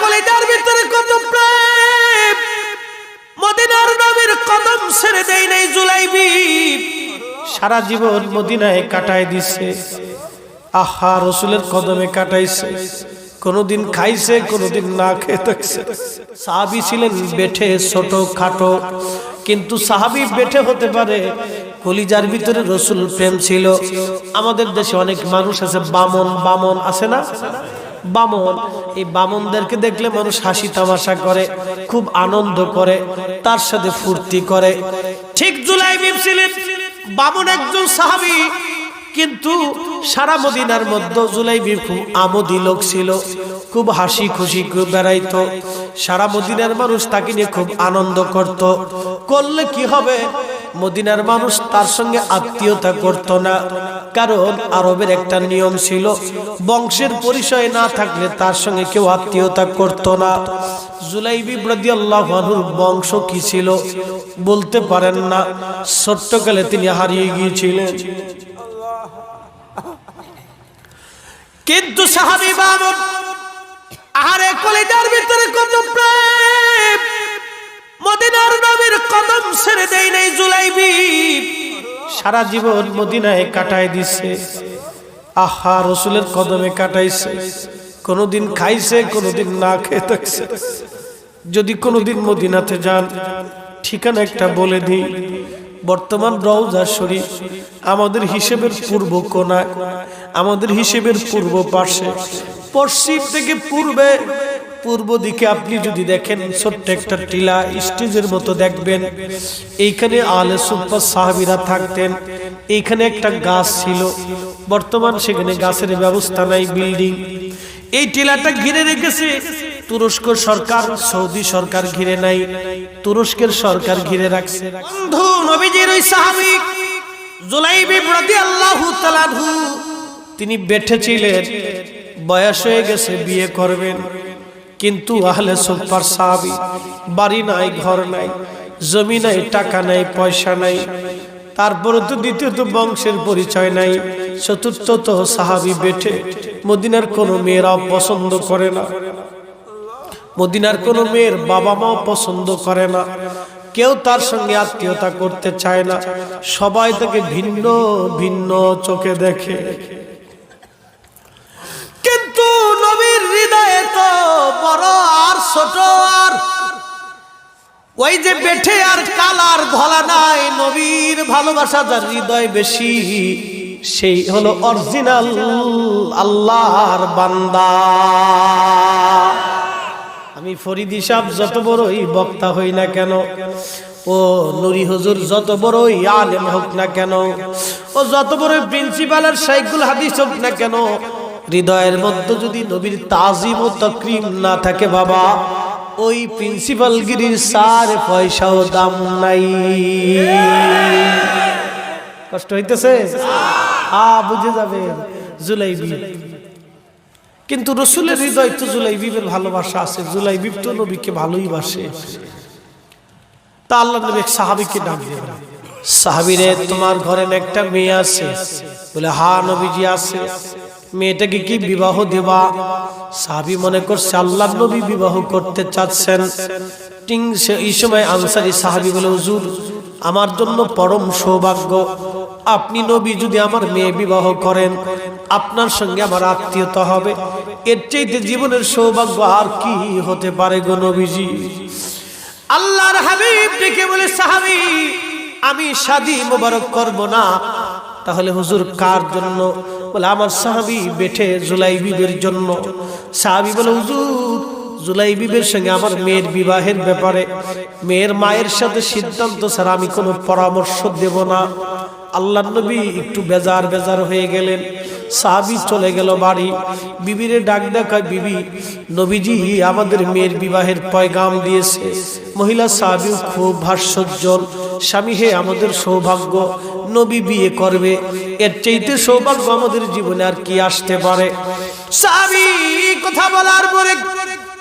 কলিজার ভিতরে কত প্রেম? মদিনার নবীর কদম ছেড়ে দেয় নাই জুলাইবি সারা জীবন মদিনায় কাটায় দিছে। আহা, রসুলের কদমে কাটাইছে। কোনদিন খাইছে, কোনদিন না খেয়ে থাকছে। সাহাবি ছিলেন বেঠে, ছোট, খাটো। কিন্তু সাহাবি বেঠে হতে পারে, কলিজার ভিতরে রসুল প্রেম ছিল। আমাদের দেশে অনেক মানুষ আছে, বামন বামন আছে না? বামন। এই বামনদেরকে দেখলে মানুষ হাসি তামাশা করে, খুব আনন্দ করে, তার সাথে ফুর্তি করে। ঠিক জুলাই ছিলেন বামন একজন সাহাবি, কিন্তু সারা মদিনার মধ্যে জুলাইবির খুব আমোদি লোক ছিল, খুব হাসি খুশি বেড়াইতো। সারা মদিনার মানুষ তাকে নিয়ে খুব আনন্দ করত। করলে কি হবে? মদিনার মানুষ তার সঙ্গে আত্মীয়তা করত না। কারণ আরবের একটা নিয়ম ছিল, বংশের পরিচয় না থাকলে তার সঙ্গে কেউ আত্মীয়তা করত না। জুলাইবি ব্রদি আল্লাহর বংশ কি ছিল বলতে পারেন না। ছোট্টকালে তিনি হারিয়ে গিয়েছিলেন। কিন্তু সাহাবি বামন আরে কলিজার ভিতরে কত প্রেম। মদিনার নবীর কদম ছেড়ে দেয় নাই জুলাইবি সারা জীবন মদিনায় কাটায় দিছে। আহা, রসুলের কদমে কাটাইছে। কোনদিন খাইছে, কোনদিন না খেয়ে থাকছে। যদি কোনদিন মদিনাতে যান, ঠিকানা একটা বলে দিই। বর্তমান রওজা শরীফ আমাদের হিসেবের পূর্ব কোনায়, আমাদের হিসেবের পূর্ব পাশে। পশ্চিম থেকে পূর্বে পূর্ব দিকে আপনি যদি দেখেন, ছোট্ট একটা টিলা স্টেজের মতো দেখবেন। এইখানে আলে সুপ্পা সাহাবিরা থাকতেন। এইখানে একটা গাছ ছিল। বর্তমান সেখানে গাছের ব্যবস্থা নাই, বিল্ডিং। এই টিলাটা ঘিরে রেখেছে। তুরস্ক সরকার, সৌদি সরকার ঘিরে নাই। তুরস্কের সরকার ঘিরে রাখছে। বন্ধু, নবীজির ওই সাহাবী জুলাইবি রাদিয়াল্লাহু তাআলা তিনি বেঠে ছিলেন। বয়স হয়ে গেছে, বিয়ে করবেন। কিন্তু আহলে সুপার সাহাবি, বাড়ি নাই, ঘর নাই, জমি নাই, টাকা নাই, পয়সা নাই, তারপরে তো দ্বিতীয়ত বংশের পরিচয় নাই, চতুর্থত সাহাবি বেঠে মদিনার কোনো মেয়েরাও পছন্দ করে না। মদিনার কোনো মেয়ের বাবা মাও পছন্দ করে না, কেউ তার সঙ্গে আত্মীয়তা করতে চায় না, সবাই তাকে ভিন্ন ভিন্ন চোখে দেখে। ওই যে বেঠে আর কালার ধলা নাই, নবীর ভালোবাসা যার হৃদয় বেশি, সেই হলো অরিজিনাল আল্লাহর বান্দা। আমি ফরিদি সাহ যত বড়ই বক্তা হই না কেন, ও নুরি হুজুর, যত বড়ই আলেম হোক না কেন, ও যত বড় প্রিন্সিপালের সাইকুল হাদিস হোক না কেন, হৃদয়ের মধ্যে যদি নবীর তাজিম ও তকরিম না থাকে বাবা ওই প্রিন্সিপাল গিরির সার পয়সাও দাম নাই। কষ্ট হইতেছে? আ, বুঝে যাবে, জুলাইবি। কিন্তু রসুলের হৃদয় তো জুলাইবিবের ভালোবাসা আছে, জুলাইবিব তো নবীকে ভালোই বাসে। তা আল্লাহ নবী এক সাহাবিকে ডাক দেবেন সাহাবিরে, তোমার ঘরে একটা মেয়ে আছে? বলে, হা, নবীজি আছে। মেয়েটাকে কি বিবাহ দেবা? সাহাবি মনে করছে আল্লাহ নবী বিবাহ করতে চাচ্ছেন। টিং এই সময় আনসারি সাহাবি বলে, হুজুর, আমার জন্য পরম সৌভাগ্য। আপনি নবী যদি আমার মেয়ে বিবাহ করেন, আপনার সঙ্গে আমার আত্মীয়তা হবে। এর চাইতে জীবনের সৌভাগ্য আর কি হতে পারে গো নবীজি? আল্লাহর হাবিব ডেকে বলে, সাহাবি, আমি শাদি মোবারক করব না। তাহলে হুজুর, কার জন্য? বলে, আমার সাহাবি বেঠে জুলাইবিবের জন্য। সাহাবি বলে, হুজুর জুলাইবিবের সঙ্গে আমার মেয়ের বিবাহের ব্যাপারে মেয়ের মায়ের সাথে সিদ্ধান্ত ছাড়া আমি কোনো পরামর্শ দেব না। আল্লাহ নবী একটু বেজার বেজার হয়ে গেলেন। সাহাবি চলে গেল বাড়ি। বিবিরে ডাক দেখায়, বিবি, নবীজি আমাদের মেয়ের বিবাহের পয়গাম দিয়েছে। মহিলা সাহাবিও খুব ভাস্যজ্জ্বল স্বামী হে আমাদের সৌভাগ্য, নবী বিয়ে করবে। এর চাইতে সৌভাগ্য আমাদের জীবনে আর কি আসতে পারে? সাহাবি, কথা বলার পরে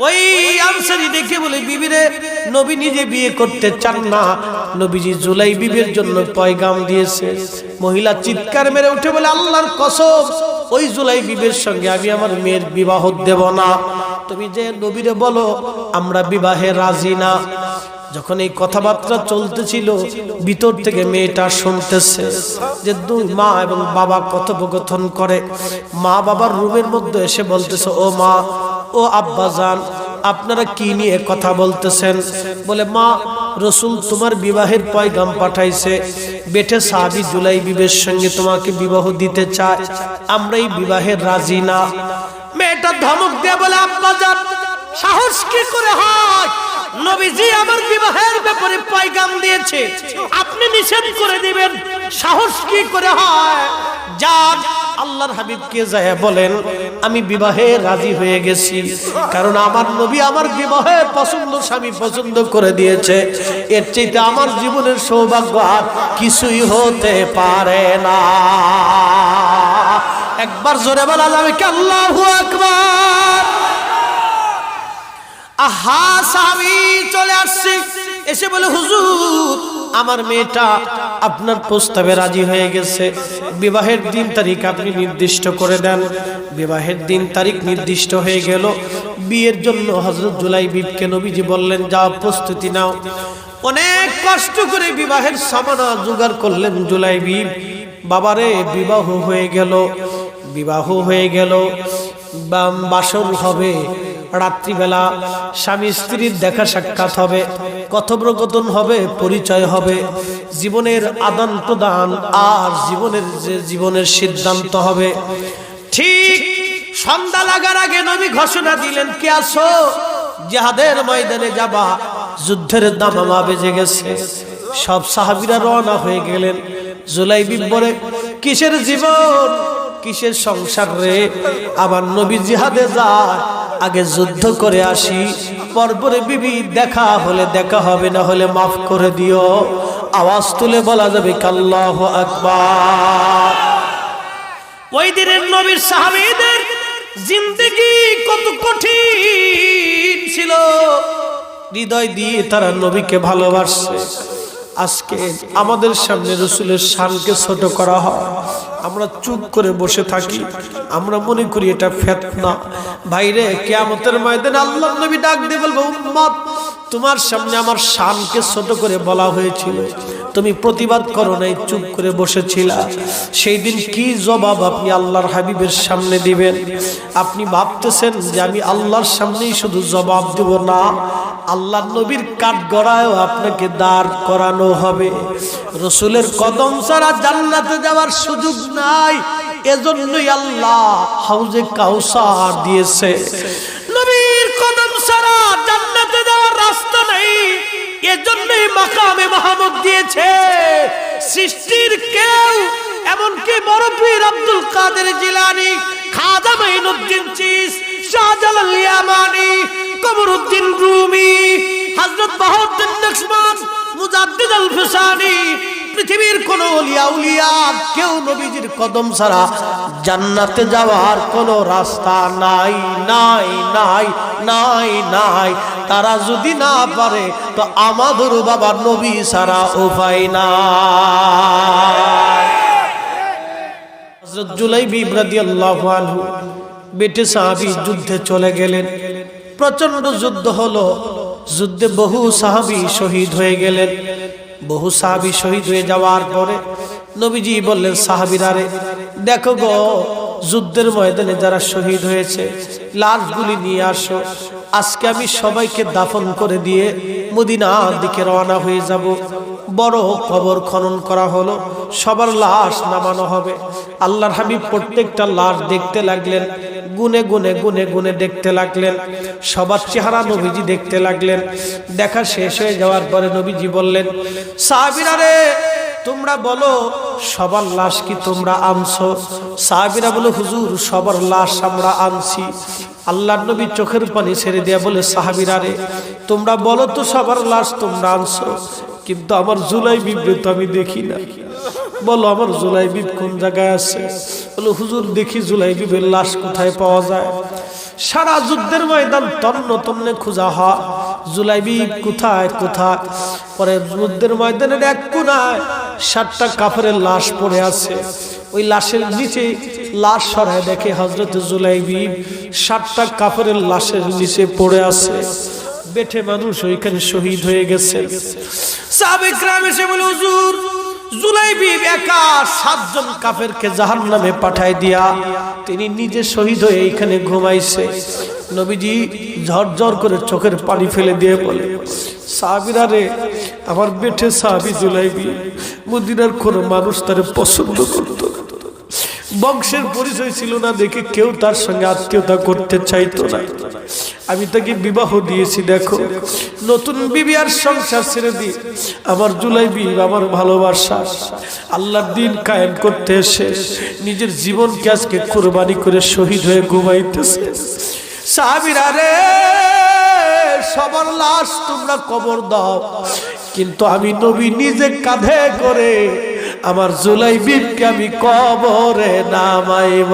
ওই আনসারি দেখে বলে বিবিরে নবী নিজে বিয়ে করতে চান না। নবীজি জুলাই বিবির জন্য পয়গাম দিয়েছে। মহিলা চিৎকার মেরে উঠে বলে, আল্লাহর কসম, ওই জুলাই বিবের সঙ্গে আমি আমার মেয়ের বিবাহ দেব না। তুমি যে নবীরে বলো, আমরা বিবাহে রাজি না। যখন এই কথাবার্তা চলতেছিল, ভিতর থেকে মেয়েটা শুনতেছে যে দুই মা এবং বাবা কথোপকথন করে। মা বাবার রুমের মধ্যে এসে বলতেছে, ও মা, ও আব্বা যান আপনারা কি নিয়ে কথা বলতেছেন? বলে, মা, রসুল তোমার বিবাহের পয়গাম পাঠাইছে। বেটে সাহাবি জুলাই বিবের সঙ্গে তোমাকে বিবাহ দিতে চায়। আমরা এই বিবাহের রাজি না। মেয়েটা ধমক দিয়ে বলে, আব্বা যান সাহস কি করে হয়? নবীজি আমার বিবাহের ব্যাপারে পয়গাম দিয়েছে। আপনি নিষেধ করে দিবেন। সাহস কি করে হয়? যান আল্লাহর হাবিবকে যায় বলেন, আমি বিবাহে রাজি হয়ে গেছি। কারণ আমার নবী আমার বিবাহের পছন্দ স্বামী পছন্দ করে দিয়েছে। এর চাইতে আমার জীবনের সৌভাগ্য আর কিছুই হতে পারে না। একবার জোরে বলা যাবে কি আল্লাহু আকবার? আহা স্বামী চলে আসছে। এসে বলে, হুজুর, আমার মেয়েটা আপনার প্রস্তাবে রাজি হয়ে গেছে। বিবাহের দিন তারিখ আপনি নির্দিষ্ট করে দেন। বিবাহের দিন তারিখ নির্দিষ্ট হয়ে গেল। বিয়ের জন্য হজরত জুলাই বিবকে নবীজি বললেন, যাও, প্রস্তুতি নাও। অনেক কষ্ট করে বিবাহের সামানা জোগাড় করলেন জুলাই বিব বাবারে, বিবাহ হয়ে গেল, বিবাহ হয়ে গেল। বাম- বাসন হবে রাত্রিবেলা স্বামী স্ত্রীর দেখা সাক্ষাৎ হবে, কথোপকথন হবে, পরিচয় হবে। জীবনের আদান প্রদান আর জীবনের যে জীবনের সিদ্ধান্ত হবে। ঠিক সন্ধ্যা লাগার আগে নবী ঘোষণা দিলেন, কে আসো জাহাদের ময়দানে যাবা। যুদ্ধের দামামা বেজে গেছে। সব সাহাবিরা রওনা হয়ে গেলেন। জুলাই বিব্বরে কিসের জীবন? কিসের সংসার রে? আবার নবী জিহাদে যায়, আগে যুদ্ধ করে আসি, পরপরে বিবি দেখা হলে দেখা হবে, না হলে মাফ করে দিও। আওয়াজ তুলে বলা যাবে কাল্লাহ আকবার। ওই দিনের নবীর সাহাবীদের জিন্দেগি কত কঠিন ছিল। হৃদয় দিয়ে তারা নবীকে ভালোবাসছে। আজকে আমাদের সামনে রসুলের শানকে ছোট করা হয়। আমরা চুপ করে বসে থাকি। আমরা মনে করি এটা ফেতনা। ভাইরে, কেয়ামতের ময়দানে আল্লাহ নবী ডাক দিয়ে বলব, উম্মত, তোমার সামনে আমার শানকে ছোট করে বলা হয়েছিল। তুমি প্রতিবাদ করো নাই, চুপ করে বসেছিলা। সেই দিন কি জবাব আপনি আল্লাহর হাবিবের সামনে দিবেন? আপনি ভাবতেছেন যে আমি আল্লাহর সামনেই শুধু জবাব দেব না আল্লাহ নবীর কাঠ গড়ায়ও আপনাকে দাঁড় করানো হবে। রসুলের কদম ছাড়া জান্নাতে যাওয়ার সুযোগ নাই, এজন্যই আল্লাহ হাউজে কাউসার দিয়েছে। নবীর কদম ছাড়া জান্নাতে যাওয়ার রাস্তা নেই, এজন্যই মাকামে মাহমুদ দিয়েছে। সৃষ্টির কেউ, এমনকি পীর আব্দুল কাদের জিলানি খাজা মাইনুদ্দিন চিস, শাহজালাল ইয়ামানি, কমরুদ্দিন রুমি, হযরত বাহাউদ্দিন নকশবন মুজাদ্দিদ আল ফিসানি পৃথিবীর কোন উলিয়া, কেউ নবীজির কদম ছাড়া জান্নাতে যাওয়ার কোনো রাস্তা নাই নাই নাই নাই নাই। তারা যদি না পারে, তো আমাদের বাবা নবী ছাড়া উপায় নাই। হযরত জুলাইবি বেটে সাহাবী যুদ্ধে চলে গেলেন। প্রচণ্ড যুদ্ধ হলো, যুদ্ধে বহু সাহাবী শহীদ হয়ে গেলেন। বহু সাহাবি শহীদ হয়ে যাওয়ার পরে নবীজি বললেন সাহাবীরা রে দেখো গো, যুদ্ধের ময়দানে যারা শহীদ হয়েছে, লাশগুলি নিয়ে আসো। আজকে আমি সবাইকে দাফন করে দিয়ে মদিনার দিকে রওনা হয়ে যাব। বড় কবর খনন করা হলো, সবার লাশ নামানো হবে। আল্লাহর হাবিব প্রত্যেকটা লাশ দেখতে লাগলেন। গুনে গুনে গুনে গুনে দেখতে লাগলেন। সবার চেহারা নবীজি দেখতে লাগলেন। দেখা শেষ হয়ে যাওয়ার পরে নবীজি বললেন, সাহাবিরা রে, তোমরা বলো, সবার লাশ কি তোমরা আনছো? সাহাবিরা বলে, হুজুর, সবার লাশ আমরা আনছি। আল্লাহ নবী চোখের পানি ছেড়ে দেয়া বলে, সাহাবিরা রে, তোমরা বলো তো সবার লাশ তোমরা আনছো? কিন্তু আমার জুলাই বিবৃত আমি দেখি না। বলো, আমার জুলাই বিব কোন জায়গায় আছে? বলো, হুজুর, দেখি জুলাই বিবের লাশ কোথায় পাওয়া যায়? সারা যুদ্ধের ময়দান তন্ন তন্নে খোঁজা হয়। জুলাই বিব কোথায় কোথায়? পরে যুদ্ধের ময়দানের এক কোনায় সাতটা কাফের লাশ পড়ে আছে। ওই লাশের নিচে লাশ সরায় দেখে হজরত জুলাইবি সাতটা কাফের লাশের নিচে পড়ে আছে। বেঠে মানুষ ওইখানে শহীদ হয়ে গেছে। সাবেক গ্রাম এসে বলে, হুজুর একা সাতজন নামে পাঠায় দিয়া তিনি শহীদ হয়ে এইখানে ঘুমাইছে নবীজি ঝরঝর করে চোখের পানি ফেলে দিয়ে বলে, সাহাবিরা আমার বেঠে সাহাবি জুলাইবি মদিনার কোন মানুষ তার পছন্দ করতো। বংশের পরিচয় ছিল না দেখে কেউ তার সঙ্গে আত্মীয়তা করতে চাইতো না আমি তাকে বিবাহ দিয়েছি, দেখো। নতুন বিবি আর সংসার ছেড়ে দি। আমার জুলাই বি আমার ভালোবাসা। আল্লাহর দিন কায়েম করতে এসে নিজের জীবনকে আজকে কোরবানি করে শহীদ হয়ে ঘুমাইতেছে। সাহাবিরা রে সবার লাশ তোমরা কবর দাও। কিন্তু আমি নবী নিজে কাঁধে করে আমার জুলাই বিপকে আমি কবরে নামাইব।